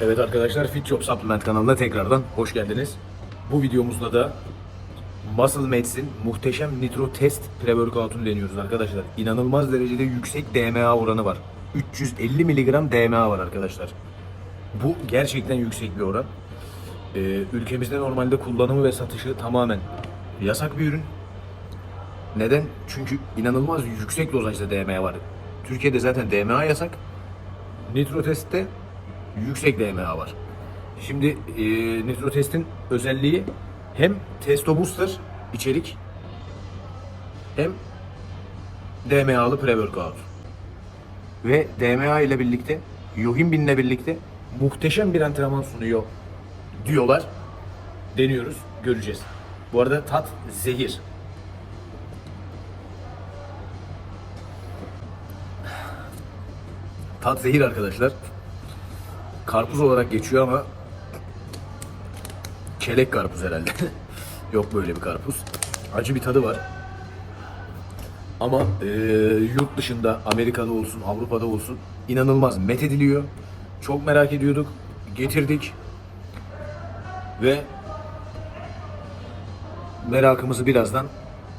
Evet arkadaşlar Fit Job Supplement kanalına tekrardan hoş geldiniz. Bu videomuzda da Muscle Mates'in muhteşem Nitro Test Pre-Workout'unu deniyoruz arkadaşlar. İnanılmaz derecede yüksek DMA oranı var. 350 mg DMA var arkadaşlar. Bu gerçekten yüksek bir oran. Ee, ülkemizde normalde kullanımı ve satışı tamamen yasak bir ürün. Neden? Çünkü inanılmaz yüksek dozajda DMA var. Türkiye'de zaten DMA yasak. Nitro Test'te yüksek DMA var. Şimdi e, Nitro Test'in özelliği hem Testo Booster içerik hem DMA'lı pre-workout. Ve DMA ile birlikte Yohimbin ile birlikte muhteşem bir antrenman sunuyor diyorlar. Deniyoruz, göreceğiz. Bu arada tat zehir. Tat zehir arkadaşlar. Karpuz olarak geçiyor ama kelek karpuz herhalde. Yok böyle bir karpuz. Acı bir tadı var. Ama e, yurt dışında Amerika'da olsun, Avrupa'da olsun inanılmaz met ediliyor. Çok merak ediyorduk. Getirdik. Ve merakımızı birazdan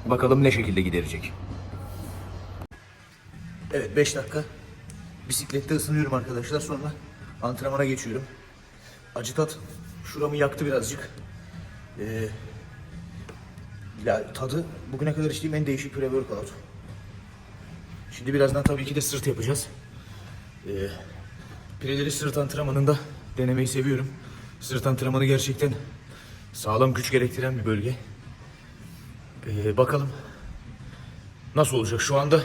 bakalım ne şekilde giderecek. Evet 5 dakika bisiklette ısınıyorum arkadaşlar sonra antrenmana geçiyorum. Acı tat şuramı yaktı birazcık. Ee, tadı bugüne kadar içtiğim en değişik pre-workout. Şimdi birazdan tabii ki de sırt yapacağız. Ee, pireleri sırt antrenmanında denemeyi seviyorum. Sırt antrenmanı gerçekten sağlam güç gerektiren bir bölge. Ee, bakalım nasıl olacak şu anda.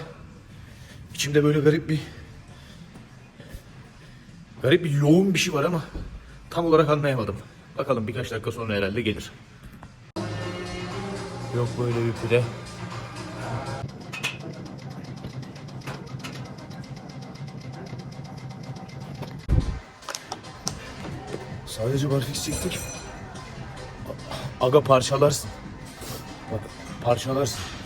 İçimde böyle garip bir garip bir yoğun bir şey var ama tam olarak anlayamadım. Bakalım birkaç dakika sonra herhalde gelir. Yok böyle bir pide. Sadece barfix çektik. Aga parçalarsın. Bak parçalarsın.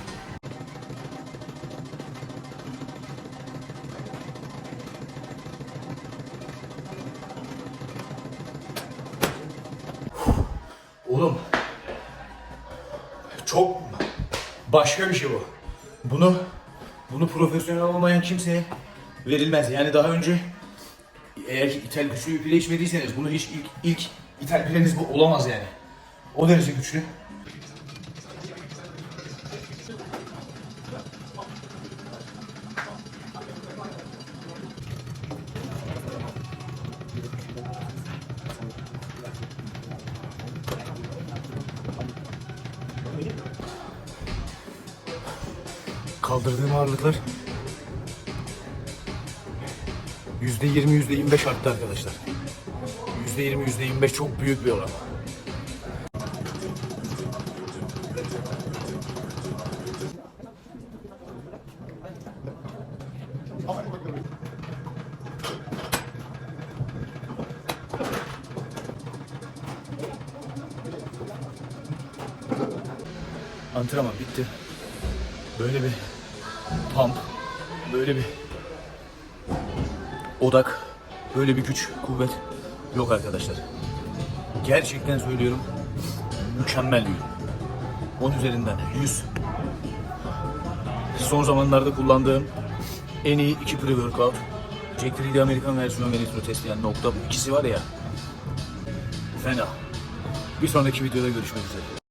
Oğlum. Çok başka bir şey bu. Bunu bunu profesyonel olmayan kimseye verilmez. Yani daha önce eğer ki ithal güçlü bir pile içmediyseniz bunu hiç ilk, ilk ithal pileniz bu olamaz yani. O derece güçlü. Kaldırdığım ağırlıklar Yüzde yirmi, yüzde yirmi beş arttı arkadaşlar. Yüzde yirmi, yüzde yirmi beş çok büyük bir oran. Antrenman bitti. Böyle bir pump, böyle bir odak, böyle bir güç, kuvvet yok arkadaşlar. Gerçekten söylüyorum. Mükemmel ürün. 10 üzerinden 100. Son zamanlarda kullandığım en iyi iki pre-workout. Jack 3D Amerikan versiyonu ve Nitro Test yani nokta bu ikisi var ya. Fena. Bir sonraki videoda görüşmek üzere.